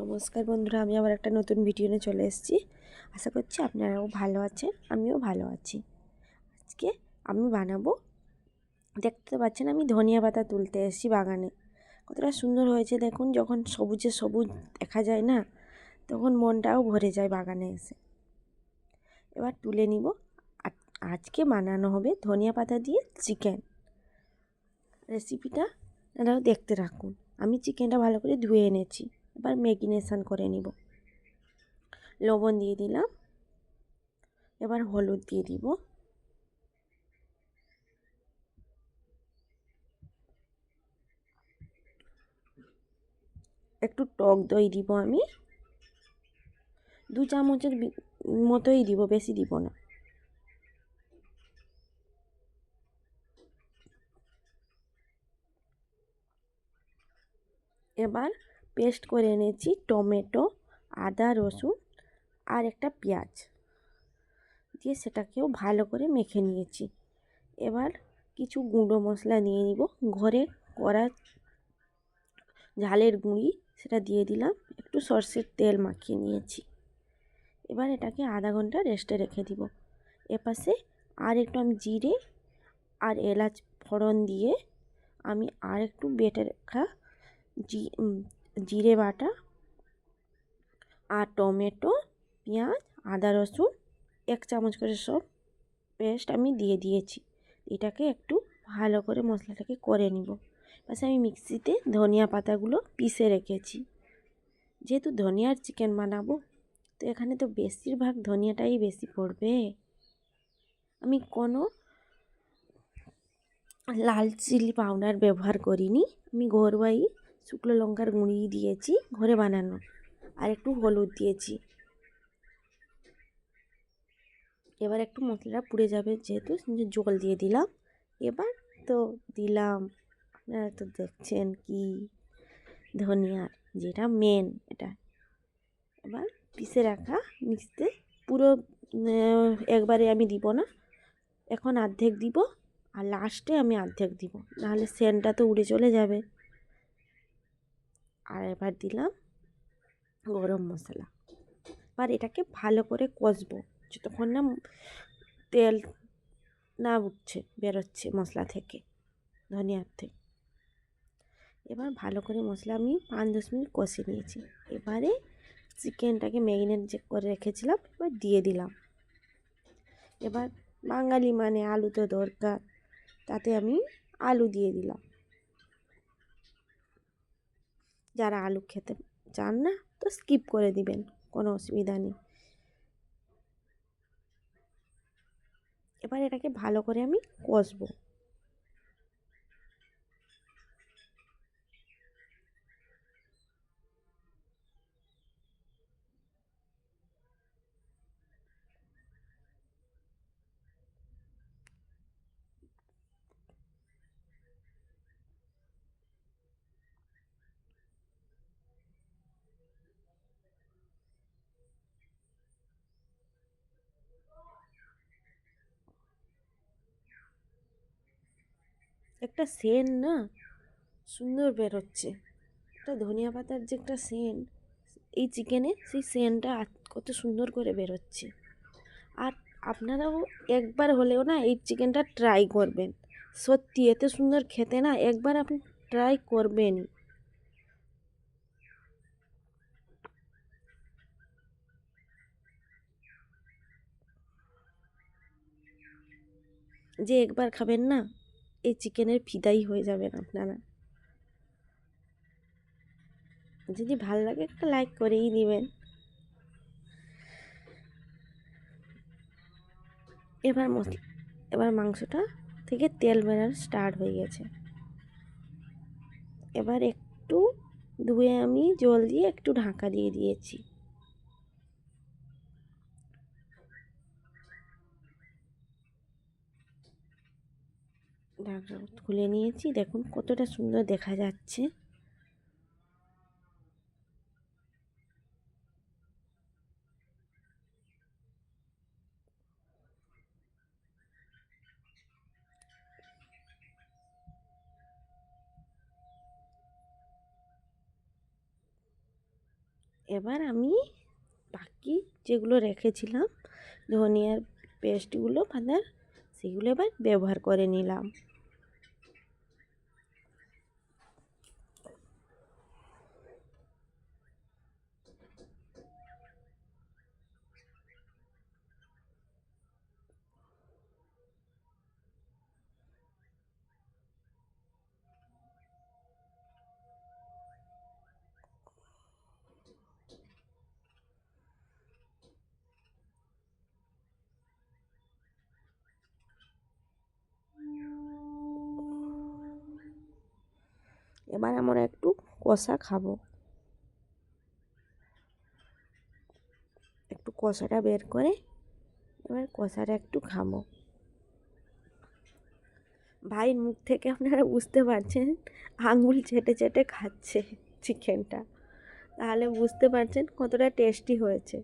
নমস্কার বন্ধুরা, আমি আবার একটা নতুন ভিডিও নিয়ে চলে এসেছি। আশা করছি আপনারাও ভালো আছেন, আমিও ভালো আছি। আজকে আমি বানাবো, দেখতে পাচ্ছেন আমি ধনিয়া পাতা তুলতে এসেছি বাগানে। কতটা সুন্দর হয়েছে দেখুন, যখন সবুজে সবুজ দেখা যায় না, তখন মনটাও ভরে যায় বাগানে এসে। এবার তুলে নিব। আজকে বানানো হবে ধনিয়া পাতা দিয়ে চিকেন। রেসিপিটা আপনারাও দেখতে রাখুন আমি চিকেনটা ভালো করে ধুয়ে এনেছি। এবার ম্যাগিনেশান করে নিব। লবণ দিয়ে দিলাম। এবার হলুদ দিয়ে দিব। একটু টক দই দিব আমি। দু চামচের মতোই দিব, বেশি দিব না। এবার পেস্ট করে এনেছি টমেটো, আদা, রসুন আর একটা পেঁয়াজ। দিয়ে সেটাকেও ভালো করে মেখে নিয়েছি। এবার কিছু গুঁড়ো মশলা নিয়ে নিব। ঘরে করা ঝালের গুঁড়ি সেটা দিয়ে দিলাম। একটু সর্ষের তেল মাখিয়ে নিয়েছি। এবার এটাকে আধা ঘণ্টা রেস্টে রেখে দিব। এপাশে আর একটু আমি জিরে আর এলাচ ফোড়ন দিয়ে আমি আর একটু বেটে রাখা জি জিরে বাটা আর টমেটো, পেঁয়াজ, আদা রসুন, এক চামচ করে সব পেস্ট আমি দিয়ে দিয়েছি। এটাকে একটু ভালো করে মশলাটাকে করে নিব। বাস আমি মিক্সিতে ধনিয়া পাতাগুলো পিষে রেখেছি। যেহেতু ধনিয়ার চিকেন বানাবো, তো এখানে তো বেশিরভাগ ধনিয়াটাই বেশি পড়বে। আমি কোনো লাল চিলি পাউডার ব্যবহার করিনি। আমি ঘরোয়াই শুকনো লঙ্কার গুঁড়ি দিয়েছি, ঘরে বানানো। আর একটু হলুদ দিয়েছি। এবার একটু মশলাটা পুড়ে যাবে যেহেতু জল দিয়ে দিলাম। এবার তো দিলাম, আপনারা তো দেখছেন কি ধনিয়ার যেটা মেন এটা। এবার পিষে রাখা মিক্সিতে পুরো একবারে আমি দিব না। এখন অর্ধেক দিব, আর লাস্টে আমি অর্ধেক দিব। নাহলে সেন্টটা তো উড়ে চলে যাবে। আর এবার দিলাম গরম মশলা। এবার এটাকে ভালো করে কষবো। যতক্ষণ না তেল না উঠছে, বেরোচ্ছে মশলা থেকে, ধনিয়ার থেকে। এবার ভালো করে মশলা আমি পাঁচ দশ মিনিট কষে নিয়েছি। এবারে চিকেনটাকে ম্যারিনেট যে করে রেখেছিলাম, এবার দিয়ে দিলাম। এবার বাঙালি মানে আলু তো দরকার, তাতে আমি আলু দিয়ে দিলাম। যারা আলু খেতে চান না, তো স্কিপ করে দিবেন, কোনো অসুবিধা নেই। এবার এটাকে ভালো করে আমি কষবো। একটা সেন্ট না? সুন্দর বেরোচ্ছে। একটা ধনিয়া পাতার যে একটা সেন্ট, এই চিকেনে সেই সেন্টটা কত সুন্দর করে বেরোচ্ছে। আর আপনারাও একবার হলেও না এই চিকেনটা ট্রাই করবেন। সত্যি, এত সুন্দর খেতে না একবার আপনি ট্রাই করবেন যে একবার খাবেন না? এই চিকেনের ফিদাই হয়ে যাবেন আপনারা। যদি ভালো লাগে একটা লাইক করেই দিবেন। এবার মশলা এবার মাংসটা থেকে তেল বেরার স্টার্ট হয়ে গেছে। এবার একটু ধুয়ে আমি জল দিয়ে একটু ঢাকা দিয়ে দিয়েছি। ঢাকা খুলে নিয়েছি। দেখুন কতটা সুন্দর দেখা যাচ্ছে। এবার আমি বাকি যেগুলো রেখেছিলাম, ধনিয়ার পেস্টগুলো ফাদার সেগুলো এবার ব্যবহার করে নিলাম। এবার আমরা একটু কষা খাব। একটু কষাটা বের করে এবার কষাটা একটু খাব। ভাইয়ের মুখ থেকে আপনারা বুঝতে পারছেন, আঙুল চেটে চেটে খাচ্ছে চিকেনটা। তাহলে বুঝতে পারছেন কতটা টেস্টি হয়েছে।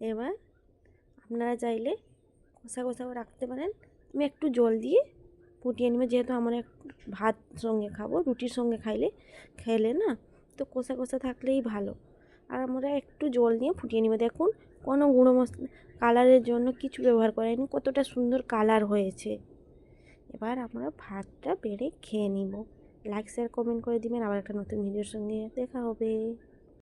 এবার আপনারা চাইলে কষা কষাও রাখতে পারেন। আমি একটু জল দিয়ে ফুটিয়ে নেবে যেহেতু আমরা ভাত সঙ্গে খাব, রুটির সঙ্গে খাইলে, খেলে না, তো কষা কষা থাকলেই ভালো। আর আমরা একটু জল দিয়ে ফুটিয়ে নেবে। দেখুন, কোনো গুঁড়ো মশলা কালারের জন্য কিছু ব্যবহার করেনি কতটা সুন্দর কালার হয়েছে। এবার আমরা ভাতটা বেড়ে খেয়ে নিব। লাইক শেয়ার কমেন্ট করে দিবেন। আবার একটা নতুন ভিডিওর সঙ্গে দেখা হবে।